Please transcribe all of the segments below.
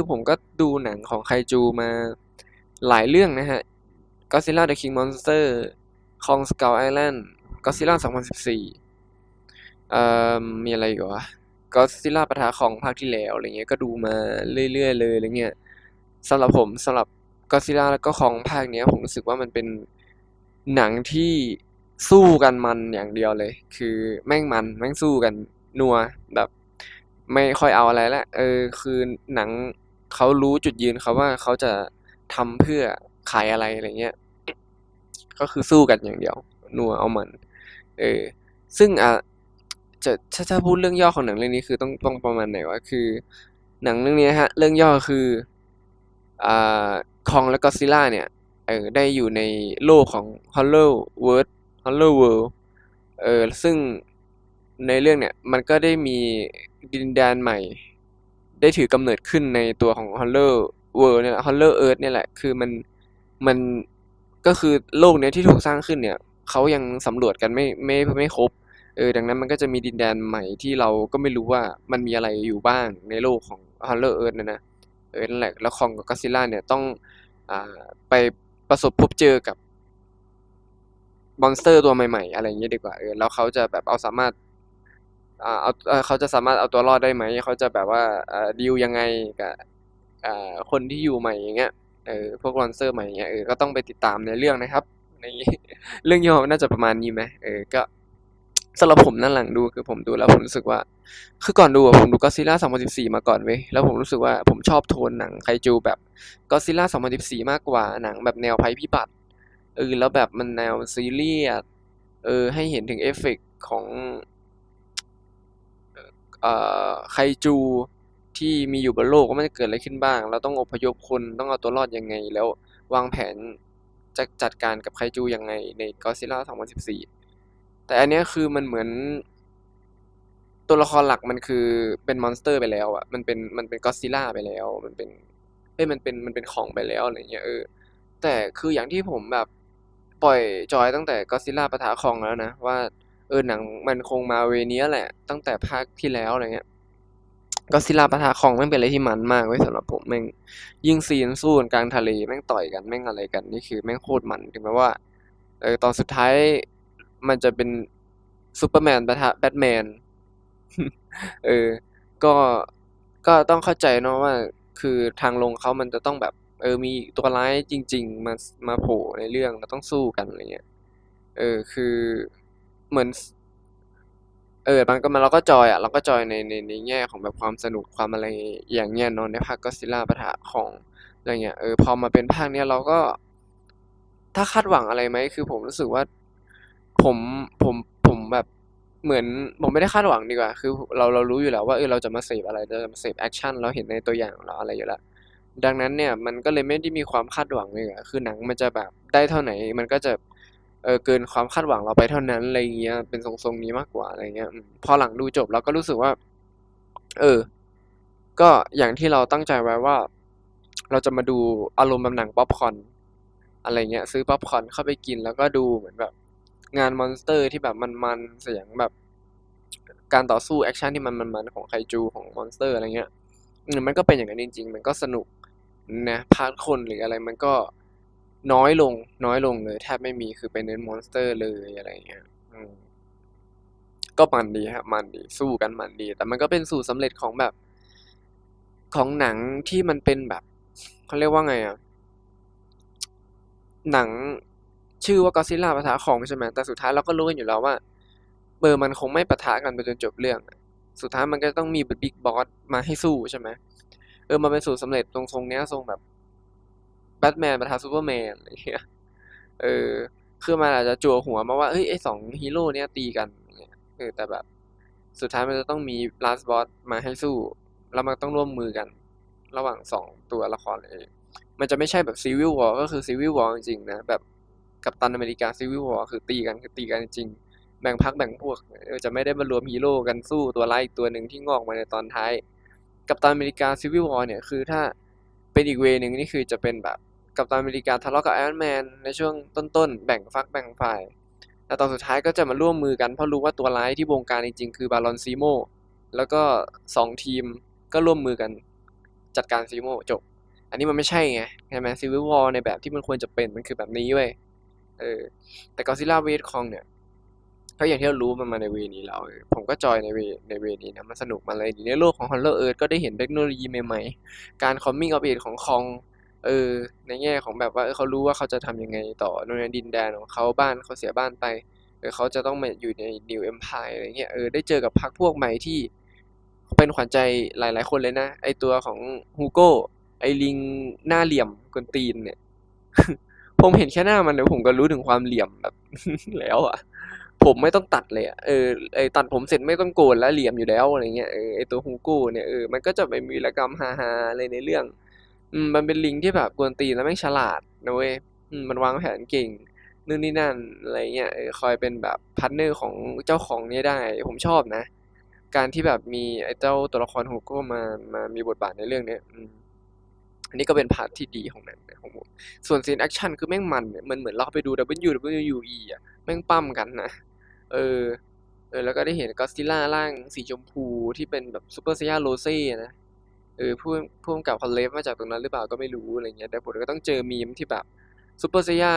คือผมก็ดูหนังของไคจูมาหลายเรื่องนะฮะ Godzilla the King Monster Kong Skull Island Godzilla 2014เอ่อมีอะไรอีกวะ Godzilla ปะทะของภาคที่แล้วอะไรเงี้ยก็ดูมาเรื่อยๆเลยอะไรเงี้ยสำหรับผมสำหรับ Godzilla แล้วก็ของภาคเนี้ยผมรู้สึกว่ามันเป็นหนังที่สู้กันมันอย่างเดียวเลย คือแม่งมันแม่งสู้กันนัวแบบ ไม่ค่อยเอาอะไรละเออคือหนัง เขารู้จุดยืนเขาว่าเขาจะทำเพื่อขายอะไรอะไรเงี้ย ก็คือสู้กันอย่างเดียวนัวเอามัน เออ ซึ่งอะจะถ้าถ้าพูดเรื่องย่อของหนังเรื่องนี้คือต้องต้องประมาณไหนวะคือ หนังเรื่องนี้ฮะ เรื่องย่อคืออ่าคองและก็ซิล่าเนี่ยเออได้อยู่ในโลกของ Hollow World Hollow World เออซึ่งในเรื่องเนี่ย มันก็ได้มีดินแดนใหม่ ได้ถือกำเนิดขึ้นในตัวของ Hollow World เนี่ยแหละ Hollow Earth เนี่ยแหละ คือมันมันก็คือโลกเนี้ยที่ถูกสร้างขึ้นเนี่ยเขายังสำรวจกันไม่ไม่ไม่ครบเออดังนั้นมันก็จะมีดินแดนใหม่ที่เราก็ไม่รู้ว่ามันมีอะไรอยู่บ้างในโลกของ Hollow Earth นะนะเออนั่นแหละแล้วคองกับก็ซิล่าเนี่ยต้องอ่าไปประสบพบเจอกับมอนสเตอร์ตัวใหม่ๆ อะไรอย่างเงี้ยดีกว่าเออแล้วเขาจะแบบเอาสามารถ เอาเขาจะสามารถเอาตัวรอดได้ไหมเขาจะแบบว่าดีลยังไงกับคนที่อยู่ใหม่อย่างเงี้ยเออพวกมอนเตอร์ใหม่อย่างเงี้ยเออก็ต้องไปติดตามในเรื่องนะครับในเรื่องย่อน่าจะประมาณนี้ไหมเออก็สำหรับผมนั่นหลังดูคือผมดูแล้วผมรู้สึกว่า คือก่อนดูผมดูก็ซิล่า2014 มาก่อนเว้ยแล้วผมรู้สึกว่าผมชอบโทนหนังไคจูแบบก็ซิล่า2014 มากกว่าหนังแบบแนวภัยพิบัติเออแล้วแบบมันแนวซีรียสเออให้เห็นถึงเอฟเฟกต์ของ ไคจูที่มีอยู่บนโลกว่ามันจะเกิดอะไรขึ้นบ้าง เราต้องอพยพคนต้องเอาตัวรอดยังไง แล้ววางแผนจะจัดการกับไคจูยังไงในก็ซิล่า2014 แต่อันเนี้ยคือมันเหมือน ตัวละครหลักมันคือเป็นมอนสเตอร์ไปแล้วอะมันเป็นมันเป็นก็ซิล่าไปแล้ว มันเป็นเอ้ยมันเป็นมันเป็นของไปแล้วอะไรเงี้ยเออแต่คืออย่างที่ผมแบบปล่อยจอยตั้งแต่ก็ซิล่าปะทะคองแล้วนะว่า เออหนังมันคงมาเวเนี้ยแหละ ตั้งแต่ภาคที่แล้วอะไรเงี้ยก็ซิลาปะทะคองแม่งเป็นอะไรที่มันมากเว้ยสำหรับผมแม่งยิ่งซีนสู้กันกลางทะเลแม่งต่อยกันแม่งอะไรกันนี่คือแม่งโคตรมันถึงแม้ว่าเออตอนสุดท้ายมันจะเป็นซูเปอร์แมนปะทะแบทแมนเออ ก็ก็ต้องเข้าใจเนาะว่า คือทางลงเขามันจะต้องแบบ เออมีตัวร้ายจริง ๆ มามาโผล่ในเรื่องเราต้องสู้กันอะไรเงี้ยเออคือ เหมือน เออมันก็มันเราก็จอยอะเราก็จอยในในในแง่ของแบบความสนุกความอะไรอย่างเงี้ยเนาะในภาคก็ซิล่าปะทะของอะไรเงี้ยเออพอมาเป็นภาคเนี้ยเราก็ ถ้าคาดหวังอะไรไหมคือผมรู้สึกว่า ผมผมผมแบบเหมือนผมไม่ได้คาดหวังดีกว่า คือเราเรารู้อยู่แล้วว่าเออเราจะมาเสพอะไรเราจะมาเสพแอคชั่นเราเห็นในตัวอย่างเราอะไรอยู่แล้วดังนั้นเนี่ยมันก็เลยไม่ได้มีความคาดหวังเลยอะคือหนังมันจะแบบได้เท่าไหน มันก็จะ เออเกินความคาดหวังเราไปเท่านั้นอะไรเงี้ยเป็นทรงๆนี้มากกว่าอะไรเงี้ยพอหลังดูจบเราก็รู้สึกว่า เออ ก็อย่างที่เราตั้งใจไว้ว่า เราจะมาดูอารมณ์แบบหนังป๊อปคอนอะไรเงี้ยซื้อป๊อปคอนเข้าไปกินแล้วก็ดูเหมือนแบบ งานมอนสเตอร์ที่แบบมันๆเสียงแบบ การต่อสู้แอคชั่นที่มันมันๆของไคจูของมอนสเตอร์อะไรเงี้ยมันก็เป็นอย่างนั้นจริง ๆ มันก็สนุกนะพาร์ทคนหรืออะไรมันก็ น้อยลง น้อยลงเลยแทบไม่มีคือไปเน้นมอนสเตอร์เลยอะไรเงี้ยก็มันดีครับมันดีสู้กันมันดี แต่มันก็เป็นสูตรสำเร็จของแบบ ของหนังที่มันเป็นแบบเขาเรียกว่าไงอะหนังชื่อว่าก็ซิล่าปะทะคองใช่ไหมแต่สุดท้ายเราก็รู้กันอยู่แล้วว่าเบอร์มันคงไม่ปะทะกันไปจนจบเรื่อง สุดท้ายมันก็ต้องมีบิ๊กบอสมาให้สู้ใช่ไหมเออมันเป็นสูตรสำเร็จตรงทรงเนี้ยทรงแบบ แบทแมนปะทะซูเปอร์แมนอะไรเงี้ยเออ คือมันอาจจะจั่วหัวมาว่าเฮ้ยไอสองฮีโร่เนี้ยตีกันเนี่ยเออแต่แบบ สุดท้ายมันจะต้องมีลาสบอสมาให้สู้ แล้วมันต้องร่วมมือกัน ระหว่างสองตัวละครเลยมันจะไม่ใช่แบบซีวิลวอร์ก็คือซีวิลวอร์จริงๆนะแบบกับตันอเมริกาซีวิลวอร์คือตีกันคือตีกันจริงแบ่งพักแบ่งพวกจะไม่ได้มารวมฮีโร่กันสู้ตัวร้ายอีกตัวหนึ่งที่งอกมาในตอนท้าย กับตันอเมริกาซีวิลวอร์เนี่ยคือถ้าเป็นอีกเวนึงนี่คือจะเป็นแบบ กับตันอเมริกาทะเลาะกับไอรอนแมนในช่วงต้นๆ แบ่งฟักแบ่งฝ่าย แต่ตอนสุดท้ายก็จะมาร่วมมือกันเพราะรู้ว่าตัวร้ายที่วงการจริงๆ คือบารอนซีโมแล้วก็สองทีมก็ร่วมมือกันจัดการซีโมจบ อันนี้มันไม่ใช่ไงใช่ไหมซีวิววอลในแบบที่มันควรจะเป็นมันคือแบบนี้เว้ยเออแต่ก็ซิล่าเวทคองเนี่ยก็อย่างที่เรารู้มันมาในเวนี้แล้วผมก็จอยในเวในเวนี้นะมันสนุกมาเลยในโลกของ Hollow Earth ก็ได้เห็นเทคโนโลยีใหม่ๆ การ coming of age ของคอง เออในแง่ของแบบว่าเออเขารู้ว่าเขาจะทำยังไงต่อในดินแดนของเขาบ้านเขาเสียบ้านไปเออเขาจะต้องมาอยู่ใน New Empire อะไรเงี้ยเออได้เจอกับพรรคพวกใหม่ที่เป็นขวัญใจหลาย ๆ คนเลยนะ ไอตัวของฮูโก้ไอลิงหน้าเหลี่ยมกวนตีนเนี่ย ผมเห็นแค่หน้ามันเดี๋ยวผมก็รู้ถึงความเหลี่ยมแบบ แล้วอะ ผมไม่ต้องตัดเลยอะเออไอตัดผมเสร็จไม่ต้องโกนแล้วเหลี่ยมอยู่แล้วอะไรเงี้ยเออไอตัวฮูโก้เนี่ยเออมันก็จะไปมีวีรกรรมฮาๆอะไรในเรื่อง อืมมันเป็นลิงที่แบบกวนตีนแล้วแม่งฉลาดนะเว้ยอืมมันวางแผนเก่งนู่นนี่นั่นอะไรเงี้ยเออคอยเป็นแบบพาร์ทเนอร์ของเจ้าของเนี่ยได้ ผมชอบนะ การที่แบบมีไอ้เจ้าตัวละครฮูโก้มามามีบทบาทในเรื่องเนี้ยอืมอันนี้ก็เป็นพาร์ทที่ดีของหนังนของผมส่วนซีนแอคชั่นคือแม่งมันเนี่ยมันเหมือนเราไปดู WWE อะแม่งปั้มกันนะเออเออแล้วก็ได้เห็นก็อดซิลล่าร่างสีชมพูที่เป็นแบบซูเปอร์ไซยาโรเซ่นะ เออผู้ผู้กำกับคอนเลฟมาจากตรงนั้นหรือเปล่าก็ไม่รู้อะไรเงี้ยแต่ผมก็ต้องเจอมีมที่แบบซูเปอร์ไซย่า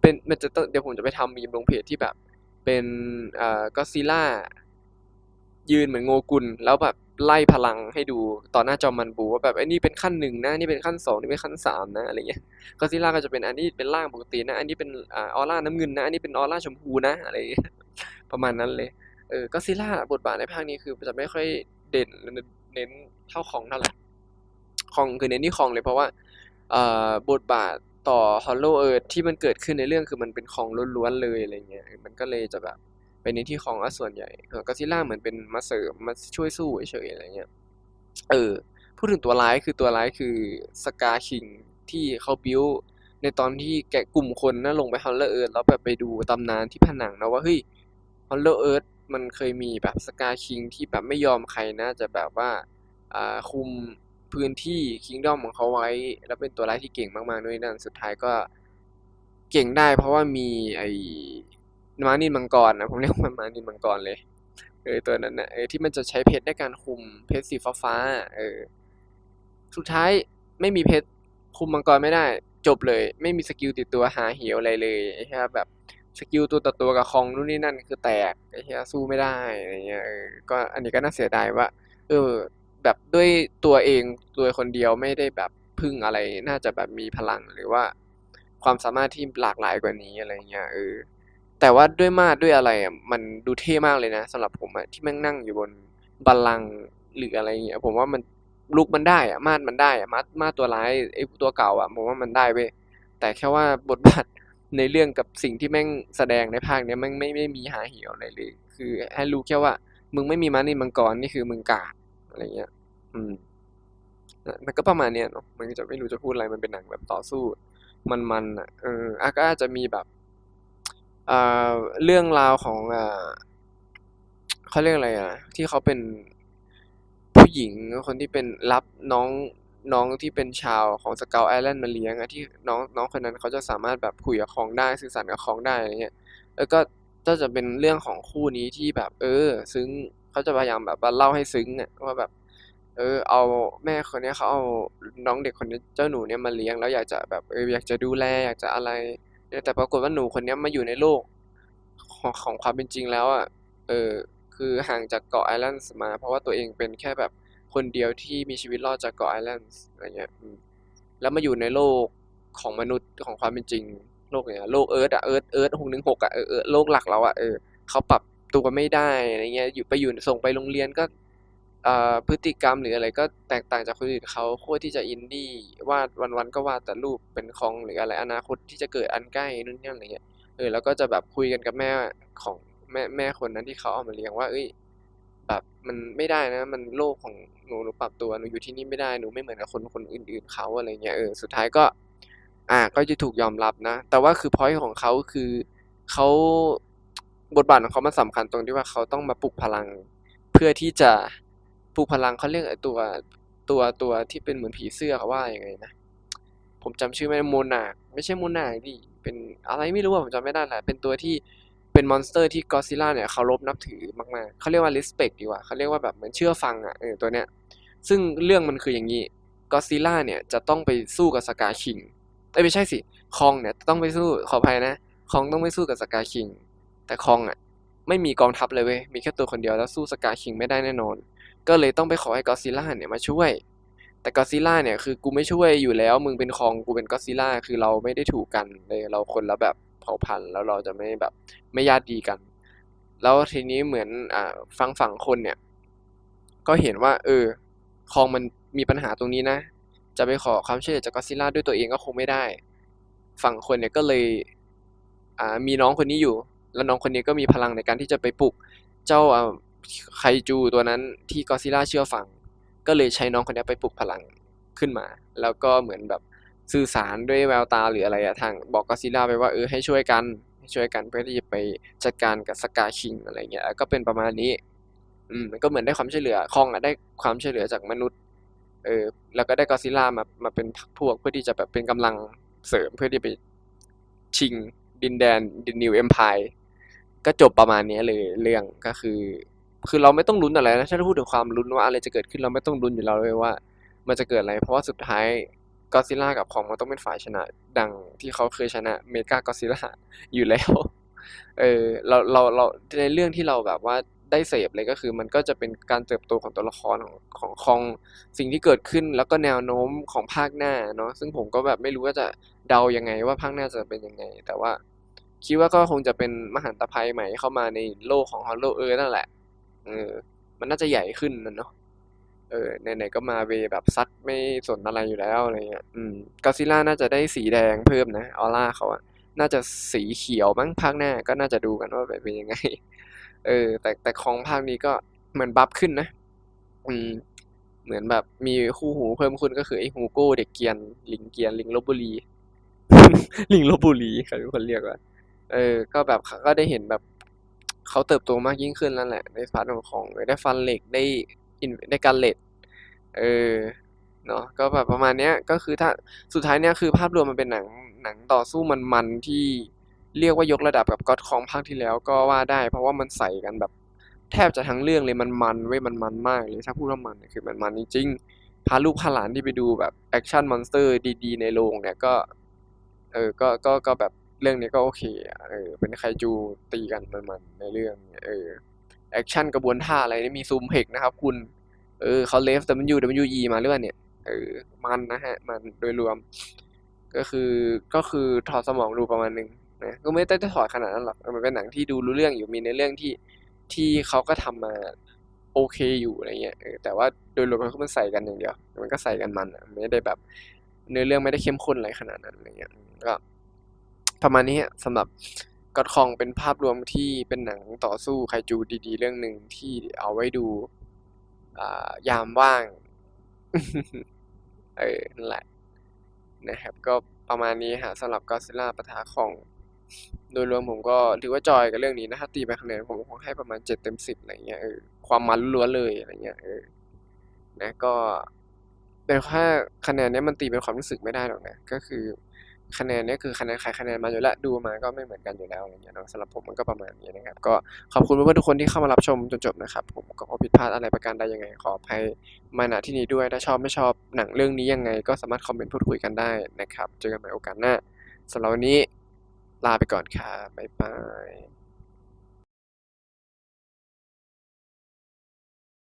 เป็นมันจะต้องเดี๋ยวผมจะไปทำมีมลงเพจที่แบบ เป็นเอ่อก็ซิล่ายืนเหมือนโงกุลแล้วแบบไล่พลังให้ดูต่อหน้าจอมันบูว่าแบบไอ้นี่เป็นขั้นหนึ่งนะนี่เป็นขั้นสองนี่เป็นขั้นสามนะอะไรเงี้ยก็ซิล่าก็จะเป็นอันนี้เป็นร่างปกตินะ อันนี้เป็นออร่าน้ำเงินนะ อันนี้เป็นออร่าชมพูนะอะไรประมาณนั้นเลยเออก็ซิล่าบทบาทในภาคนี้คือจะไม่ค่อยเด่น เน้นเท่าของเท่าไหร่ของคือเน้นที่ของเลยเพราะว่าบทบาทต่อ Hollow Earth ที่มันเกิดขึ้นในเรื่องคือมันเป็นของล้วนๆเลยอะไรเงี้ยมันก็เลยจะแบบเป็นในที่ของอะส่วนใหญ่ก็ซิล่าเหมือนเป็นมาเสริมมาช่วยสู้เฉยๆอะไรเงี้ยเออพูดถึงตัวร้ายคือตัวร้ายคือสกาคิงที่เขาบิวในตอนที่แกะกลุ่มคนนะลงไป Hollow Earth แล้วแบบไปดูตำนานที่ผนังนะว่าเฮ้ย Hollow Earth มันเคยมีแบบสกาคิงที่แบบไม่ยอมใครนะจะแบบว่าอ่าคุมพื้นที่คิงดอมของเขาไว้ แล้วเป็นตัวร้ายที่เก่งมากๆด้วยนั่นสุดท้ายก็เก่งได้ เพราะว่ามีไอ้มานินมังกรนะผมเรียกว่าม้านินมังกรเลยเออตัวนั้นนะเออที่มันจะใช้เพชรในการคุมเพชรสีฟ้าๆเออสุดท้ายไม่มีเพชรคุมมังกรไม่ได้ จบเลย ไม่มีสกิลติดตัวหาเหวอะไรเลยไอ้เหี้ยแบบ สกิลตัวต่อตัวกับคองนู่นนี่นั่นคือแตกไอ้เหี้ยสู้ไม่ได้อะไรเงี้ยก็อันนี้ก็น่าเสียดายว่า เออ แบบด้วยตัวเองตัวคนเดียวไม่ได้แบบพึ่งอะไร น่าจะแบบมีพลังหรือว่า ความสามารถที่หลากหลายกว่านี้อะไรเงี้ยเออแต่ว่าด้วยมาดด้วยอะไรอะมันดูเท่มากเลยนะสำหรับผมอะที่แม่งนั่งอยู่บนบัลลังก์หรืออะไรเงี้ยผมว่ามันลุกมันได้อะมาดมันได้อะมาดมาดตัวร้ายไอ้ตัวเก่าอะผมว่ามันได้เว้ยแต่แค่ว่าบทบาท ในเรื่องกับสิ่งที่แม่งแสดงในภาคเนี้ยแม่งไม่ไม่มีหาเหี่ยวอะไรเลย คือให้รู้แค่ว่า มึงไม่มีมานินมังกรนี่คือมึงกาอะไรเงี้ย อืมมันก็ประมาณเนี้ยเนาะมันจะไม่รู้จะพูดอะไรมันเป็นหนังแบบต่อสู้มันๆอะเอออะก็อาจจะมีแบบอ่าเรื่องราวของอ่าเขาเรียกอะไรอะ ที่เขาเป็นผู้หญิงคนที่เป็นรับน้อง น้องที่เป็นชาวของสเกลไอแลนด์มาเลี้ยงอะที่น้องน้องคนนั้นเขาจะสามารถแบบคุยกับคองได้สื่อสารกับคองได้อะไรเงี้ยแล้วก็ก็จะเป็นเรื่องของคู่นี้ที่แบบ เออ ซึ้งเขาจะพยายามแบบว่าเล่าให้ซึ้งอะว่าแบบ เออ เอาแม่คนนี้เขาเอาน้องเด็กคนนี้เจ้าหนูเนี่ยมาเลี้ยงแล้วอยากจะแบบเอออยากจะดูแลอยากจะอะไรแต่ปรากฏว่าหนูคนนี้มาอยู่ในโลกของของความเป็นจริงแล้วอะเออคือห่างจากเกาะไอแลนด์มา เพราะว่าตัวเองเป็นแค่แบบ คนเดียวที่มีชีวิตรอดจากเกาะไอแลนด์อะไรเงี้ยแล้วมาอยู่ในโลกของมนุษย์ของความเป็นจริง โลกเนี่ยโลกเอิร์ธอะเอิร์ธเอิร์ธหกหนึ่งหกอะเออเออโลกหลักเราอะเออเขาปรับตัวไม่ได้อะไรเงี้ยอยู่ไปอยู่ส่งไปโรงเรียนก็อ่าพฤติกรรมหรืออะไรก็แตกต่างจากคนอื่นเขาโคตรที่จะอินดี้วาดวันๆก็วาดแต่รูปเป็นของหรืออะไรอนาคตที่จะเกิดอันใกล้นู่นนี่อะไรเงี้ยเออแล้วก็จะแบบคุยกันกับแม่ของแม่แม่คนนั้นที่เขาเอามาเลี้ยงว่า เอ้ย มันไม่ได้นะ มันโลกของหนูหนูปรับตัวหนูอยู่ที่นี่ไม่ได้หนูไม่เหมือนกับคนคนอื่น ๆเขาอะไรเงี้ยเออสุดท้ายก็ อ่าก็จะถูกยอมรับนะ แต่ว่าคือพอยต์ของเขาคือเขาบทบาทของเขามันสำคัญตรงที่ว่าเขาต้องมาปลุกพลัง เพื่อที่จะปลุกพลังเขาเรียกตัวตัวตัวที่เป็นเหมือนผีเสื้อเขาว่าอยังไงนะผมจำชื่อไม่ได้โมนาไม่ใช่โมนาดิเป็นอะไรไม่รู้อะผมจำไม่ได้แหละเป็นตัวที่ เป็นมอนสเตอร์ที่ก็ซิล่าเนี่ยเคารพนับถือมากๆเขาเรียกว่า respect ดีกว่าเขาเรียกว่าแบบเหมือนเชื่อฟังอะเออตัวเนี้ยซึ่งเรื่องมันคืออย่างนี้ก็ซิล่าเนี่ยจะต้องไปสู้กับสกาคิงเอ้ยไม่ใช่สิคองเนี่ยต้องไปสู้ขออภัยนะคองต้องไปสู้กับสกาคิง แต่คองอะไม่มีกองทัพเลยเว้ยมีแค่ตัวคนเดียวแล้วสู้สกาคิงไม่ได้แน่นอน ก็เลยต้องไปขอให้ก็ซิล่าเนี่ยมาช่วย แต่ก็ซิล่าเนี่ยคือกูไม่ช่วยอยู่แล้ว มึงเป็นคองกูเป็นก็ซิล่าคือเราไม่ได้ถูกกันเลยเราคนละแบบ เผ่าพันธุ์ แล้วเราจะไม่แบบไม่ญาติดีกัน แล้วทีนี้เหมือนอ่าฟังฝั่งคนเนี่ย ก็เห็นว่า เออคลองมันมีปัญหาตรงนี้นะ จะไปขอความช่วยเหลือจากก็ซิล่าด้วยตัวเองก็คงไม่ได้ ฝั่งคนเนี่ยก็เลยอ่ามีน้องคนนี้อยู่ แล้วน้องคนนี้ก็มีพลังในการที่จะไปปลุกเจ้าอ่าไคจูตัวนั้นที่ก็ซิล่าเชื่อฟัง ก็เลยใช้น้องคนนี้ไปปลุกพลังขึ้นมา แล้วก็เหมือนแบบ สื่อสารด้วยแววตาหรืออะไรอะทางบอกก็ซิล่าไปว่าเออให้ช่วยกันให้ช่วยกันเพื่อที่จะไปจัดการกับสกาคิงอะไรเงี้ยก็เป็นประมาณนี้อืมก็เหมือนได้ความช่วยเหลือคองอะได้ความช่วยเหลือจากมนุษย์เออแล้วก็ได้ก็ซิล่ามามาเป็นพรรคพวกเพื่อที่จะแบบเป็นกำลังเสริมเพื่อที่ไปชิงดินแดนดินนิวเอ็มพายก็จบประมาณนี้เลยเรื่องก็คือ คือเราไม่ต้องลุ้นอะไรนะถ้าพูดถึงความลุ้นว่าอะไรจะเกิดขึ้นเราไม่ต้องลุ้นอยู่แล้วเลยว่า มันจะเกิดอะไร เพราะว่าสุดท้าย ก็ซิล่ากับคองมันต้องเป็นฝ่ายชนะ ดังที่เขาเคยชนะเมกาก็ซิล่าอยู่แล้ว เออเราเราเราในเรื่องที่เราแบบว่าได้เสพเลยก็คือมันก็จะเป็นการเติบโตของตัวละครของของคองสิ่งที่เกิดขึ้นแล้วก็แนวโน้มของภาคหน้าเนาะซึ่งผมก็แบบไม่รู้ว่าจะเดายังไงว่าภาคหน้าจะเป็นยังไง แต่ว่า คิดว่าก็คงจะเป็นมหันตภัยใหม่เข้ามาในโลกของฮอลโลเออร์นั่นแหละเออมันน่าจะใหญ่ขึ้นนะเนาะ เออไหนๆก็มาเวแบบซัดไม่สนอะไรอยู่แล้วอะไรเงี้ยอืมก็ซิล่าน่าจะได้สีแดงเพิ่มนะออร่าเขาอะน่าจะสีเขียวมั้งภาคหน้าก็น่าจะดูกันว่าเป็นยังไง เออ แต่แต่ของภาคนี้ก็เหมือนบัฟขึ้นนะ อืม เหมือนแบบมีคู่หูเพิ่มขึ้นก็คือไอ้ฮูโก้เด็กเกียน ลิงเกียน ลิงลบบุรี ลิงลบบุรีใครเป็นคนเรียกว่า เออ ก็แบบก็ได้เห็นแบบเขาเติบโตมากยิ่งขึ้นแล้วแหละ ในพาร์ทของของได้ฟันเหล็กได้ อินการเล็กเออเนาะก็แบบประมาณเนี้ยก็คือถ้าสุดท้ายเนี้ยคือภาพรวมมันเป็นหนังหนังต่อสู้มันๆที่เรียกว่ายกระดับกับก็อดคองภาคที่แล้วก็ว่าได้ เพราะว่ามันใส่กันแบบแทบจะทั้งเรื่องเลยมันมันเว้ยมันมันมากเลยถ้าพูดว่ามันเนี่ยคือมันมันจริงๆพาลูกพาหลานที่ไปดูแบบแอคชั่นมอนสเตอร์ดีๆ ในโรงเนี่ยก็ เออก็ก็ก็แบบเรื่องนี้ก็โอเคเออเป็นไคจูตีกันมันๆในเรื่องเออ แอคชั่นกระบวนท่าอะไรนี่มีซูมเพกนะครับ คุณ เออเขาเลฟ W W E มาหรือเปล่าเนี่ย เออ มันนะฮะ มันโดยรวม ก็คือก็คือถอดสมองดูประมาณนึงนะก็ไม่ได้ถอดขนาดนั้นหรอกมันเป็นหนังที่ดูรู้เรื่องอยู่มีในเรื่องที่ที่เขาก็ทำมาโอเคอยู่อะไรเงี้ยแต่ว่าโดยรวมมันใส่กันอย่างเดียว มันก็ใส่กันมันอะไม่ได้แบบเนื้อเรื่องไม่ได้เข้มข้นอะไรขนาดนั้นอะไรเงี้ยก็ประมาณนี้ฮะสำหรับ ก็อดคองเป็นภาพรวมที่เป็นหนังต่อสู้ไคจูดีๆ เรื่องหนึ่งที่เอาไว้ดูายามว่าง เออนั่นแหละนะครับ ก็ประมาณนี้ฮะสำหรับ Godzilla ปะทะคอง โดยรวมผมก็ถือว่าจอยกับเรื่องนี้นะถ้าตีไปคะแนนผมคงให้ประมาณ7เต็ม10อะไรเงี้ยเออความมันล้วนเลยอะไรเงี้ยเออนะก็แต่ถ้าคะแนนเนี้ยมันตีเป็นความรู้สึกไม่ได้หรอกนะ ก็คือ คะแนนนี้คือคะแนนใครคะแนนมาอยู่แล้วดูมาก็ไม่เหมือนกันอยู่แล้วอะไรเงี้ยเนาะสำหรับผมมันก็ประมาณนี้นะครับ ก็ขอบคุณเพื่อนๆทุกคนที่เข้ามารับชมจนจบนะครับ ผมก็ผิดพลาดอะไรประการใดยังไง ขออภัยมาณที่นี้ด้วยถ้าชอบไม่ชอบหนังเรื่องนี้ยังไง ก็สามารถคอมเมนต์พูดคุยกันได้นะครับ เจอกันใหม่โอกาสหน้าสำหรับวันนี้ลาไปก่อนครับบ๊ายบาย